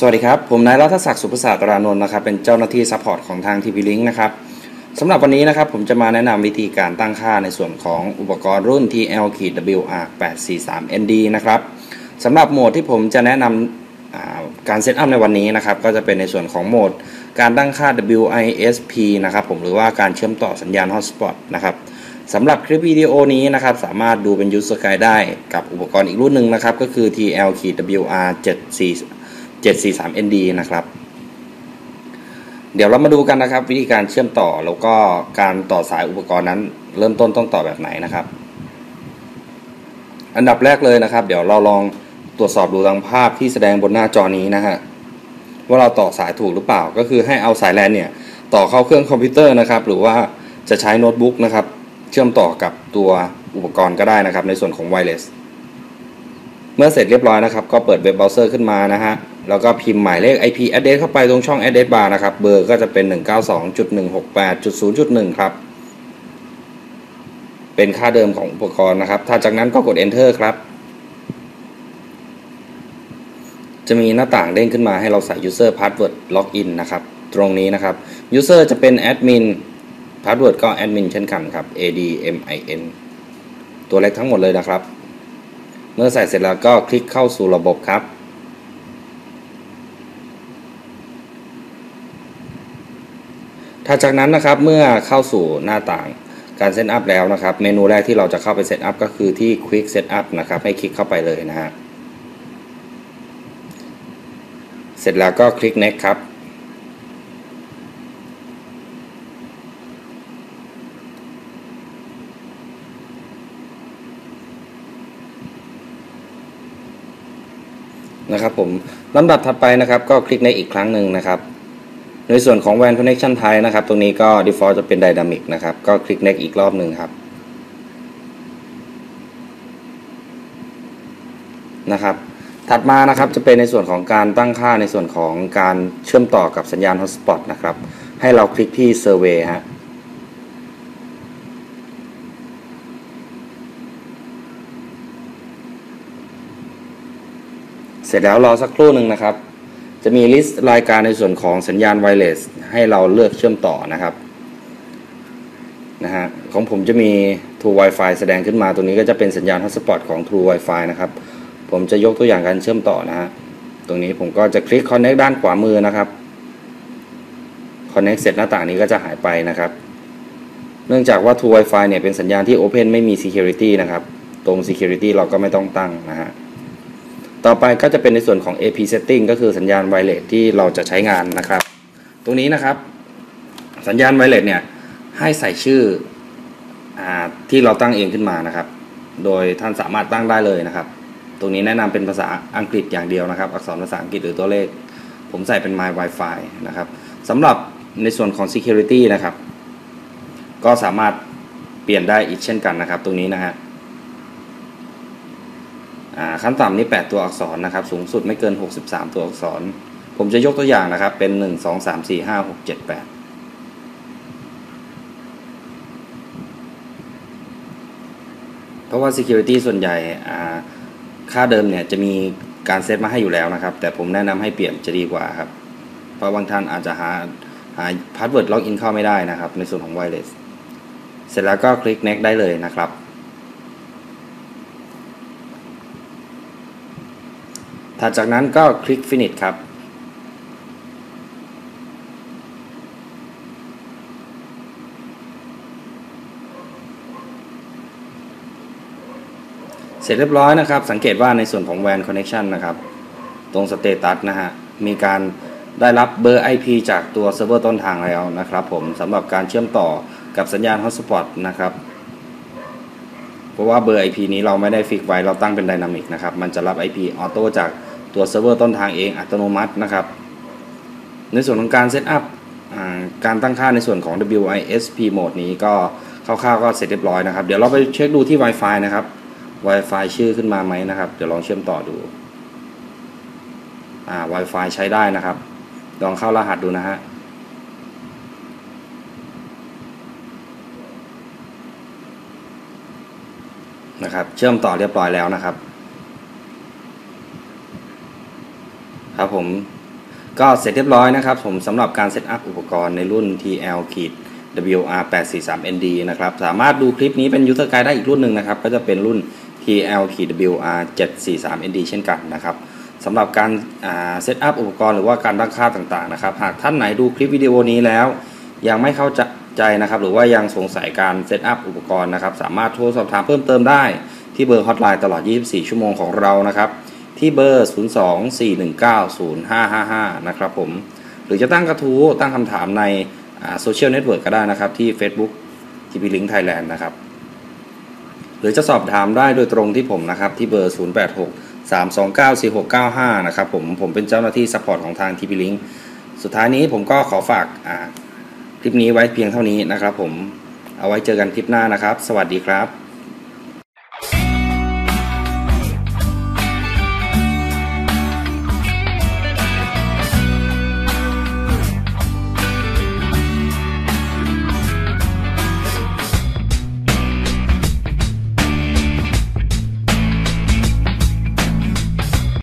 สวัสดีครับ ผมนายรัฐศักดิ์สุภศาสตรานนท์นะครับ เป็นเจ้าหน้าที่ซัพพอร์ตของทางทีวีลิงนะครับสำหรับวันนี้นะครับผมจะมาแนะนำวิธีการตั้งค่าในส่วนของอุปกรณ์รุ่น TL-WR843ND นะครับสำหรับโหมดที่ผมจะแนะนำการเซตอัพในวันนี้นะครับ ก็จะเป็นในส่วนของโหมด การตั้งค่า WISP นะครับผมหรือว่าการเชื่อมต่อสัญญาณ Hotspot นะครับสำหรับคลิปวิดีโอนี้นะครับ สามารถดูเป็นยูสกายได้กับอุปกรณ์อีกรุ่นหนึ่งนะครับ ก็คือ TL WR74 743 ND นะครับ เดี๋ยวเรามาดูกันนะครับ วิธีการเชื่อมต่อแล้วก็การต่อสายอุปกรณ์นั้น เริ่มต้นต้องต่อแบบไหนนะครับ อันดับแรกเลยนะครับ เดี๋ยวเราลองตรวจสอบดูตามภาพที่แสดงบนหน้าจอนี้นะฮะว่าเราต่อสายถูกหรือเปล่า ก็คือให้เอาสายแลนเนี่ยต่อเข้าเครื่องคอมพิวเตอร์นะครับ หรือว่าจะใช้โน้ตบุ๊กนะครับ เชื่อมต่อกับตัวอุปกรณ์ก็ได้นะครับ ในส่วนของไวเลสเมื่อเสร็จเรียบร้อยนะครับ ก็เปิดเว็บเบราว์เซอร์ขึ้นมานะฮะ แล้วก็พิมพ์หมายเลข IP address เข้าไปตรงช่อง address bar นะครับ เบอร์ก็จะเป็น 192.168.0.1 ครับ เป็นค่าเดิมของอุปกรณ์นะครับ ถ้าจากนั้นก็กด enter ครับ จะมีหน้าต่างเด้งขึ้นมาให้เราใส่ user password login นะครับ ตรงนี้นะครับ user จะเป็น admin password ก็ admin เช่นกันครับ admin ตัวเล็กทั้งหมดเลยนะครับ เมื่อใส่เสร็จแล้วก็คลิกเข้าสู่ระบบครับ ถ้าจากนั้นนะครับเมื่อเข้าสู่หน้าต่างการเซตอัพแล้วนะครับ เมนูแรกที่เราจะเข้าไปเซตอัพก็คือที่ Quick Setup นะครับ ให้คลิกเข้าไปเลยนะฮะ เสร็จแล้วก็คลิก Next ครับ นะครับผมลำดับถัดไปนะครับ ก็คลิกในอีกครั้งหนึ่งนะครับ ในส่วนของ WAN Connection Type นะครับ ตรงนี้ก็ default จะเป็น Dynamic นะครับ ก็คลิก next อีกรอบหนึ่งครับ นะครับ ถัดมานะครับจะเป็นในส่วนของการตั้งค่าในส่วนของการเชื่อมต่อกับสัญญาณ Hotspot นะครับ ให้เราคลิกที่ Survey ฮะเสร็จแล้วรอสักครู่หนึ่งนะครับ จะมีลิสต์รายการในส่วนของสัญญาณไวเลสให้เราเลือกเชื่อมต่อนะครับนะฮะของผมจะมี True Wi-Fi แสดงขึ้นมาตรงนี้ก็จะเป็นสัญญาณ Hotspot ของ True Wi-Fi นะครับ ผมจะยกตัวอย่างการเชื่อมต่อนะฮะตรงนี้ผมก็จะคลิก Connect ด้านขวามือนะครับ Connect เสร็จหน้าต่างนี้ก็จะหายไปนะครับ เนื่องจากว่า True Wi-Fi เนี่ยเป็นสัญญาณที่ Open ไม่มี Security นะครับ ตรง Security เราก็ไม่ต้องตั้งนะฮะ ต่อไปก็จะเป็นในส่วนของ AP setting ก็คือสัญญาณไวเลสที่เราจะใช้งานนะครับ ตรงนี้นะครับ สัญญาณไวเลสเนี่ยให้ใส่ชื่ออที่เราตั้งเองขึ้นมานะครับ โดยท่านสามารถตั้งได้เลยนะครับ ตรงนี้แนะนำเป็นภาษาอังกฤษอย่างเดียวนะครับ อักษรภาษาอังกฤษหรือตัวเลข ผมใส่เป็น my wifi นะครับสำหรับในส่วนของ security นะครับ ก็สามารถเปลี่ยนได้อีกเช่นกันนะครับ ตรงนี้นะฮะ ขั้นต่ำนี่ 8 ตัวอักษรนะครับ สูงสุดไม่เกิน 63 ตัวอักษร ผมจะยกตัวอย่างนะครับ เป็น 1 2 3 4 5 6 7 8เพราะว่า Security ส่วนใหญ่ค่าเดิมเนี่ยจะมีการเซตมาให้อยู่แล้วนะครับ แต่ผมแนะนำให้เปลี่ยนจะดีกว่าครับ เพราะบางท่านอาจจะหาหาพาสเวิร์ดล็อกอินเข้าไม่ได้นะครับ ในส่วนของ Wireless เสร็จแล้วก็คลิก Next ได้เลยนะครับ ถัดจากนั้นก็คลิก finish ครับ เสร็จเรียบร้อยนะครับ สังเกตว่าในส่วนของ WAN connection นะครับ ตรงสเตตัสนะฮะ มีการได้รับเบอร์ IP จากตัวเซิร์ฟเวอร์ต้นทางแล้วนะครับผมสำหรับการเชื่อมต่อกับสัญญาณ hotspot นะครับ เพราะว่าเบอร์ IP นี้เราไม่ได้ฟิกไว้เราตั้งเป็นไดนามิกนะครับ มันจะรับ IP ออโต้จากตัวเซิร์ฟเวอร์ต้นทางเองอัตโนมัตินะครับ ในส่วนของการเซตอัพการตั้งค่าในส่วนของ WISP โหมดนี้ก็คร่าวๆก็เสร็จเรียบร้อยนะครับ เดี๋ยวเราไปเช็คดูที่ Wi-Fi นะครับ Wi-Fi ชื่อขึ้นมาไหมนะครับ เดี๋ยวลองเชื่อมต่อดูอ่า Wi-Fi ใช้ได้นะครับ ลองเข้ารหัสดูนะฮะ นะครับ เชื่อมต่อเรียบร้อยแล้วนะครับ ครับผมก็เสร็จเรียบร้อยนะครับผมสำหรับการเซตอัพอุปกรณ์ในรุ่น TL ขีด WR 843 ND นะครับ สามารถดูคลิปนี้เป็น User Guide ได้อีกรุ่นหนึ่งนะครับ ก็จะเป็นรุ่น TL ขีด WR 743 ND เช่นกันนะครับสำหรับการเซตอัพอุปกรณ์หรือว่าการตั้งค่าต่างๆนะครับ หากท่านไหนดูคลิปวิดีโอนี้แล้ว ยังไม่เข้าใจ ใจนะครับ หรือว่ายังสงสัยการเซตอัพอุปกรณ์นะครับ สามารถโทรสอบถามเพิ่มเติมได้ที่เบอร์ฮอตไลน์ตลอด 24 ชั่วโมงของเรานะครับ ที่เบอร์ 024190555 นะครับผม หรือจะตั้งกระทู้ตั้งคำถามในโซเชียลเน็ตเวิร์กก็ได้นะครับ ที่ Facebook TP Link Thailand นะครับ หรือจะสอบถามได้โดยตรงที่ผมนะครับ ที่เบอร์ 086 329 4695 นะครับผม ผมเป็นเจ้าหน้าที่ซัพพอร์ตของทาง TP Link สุดท้ายนี้ผมก็ขอฝากค ลิปนี้ไว้เพียงเท่านี้นะครับผม เอาไว้เจอกันคลิปหน้านะครับ สวัสดีครับ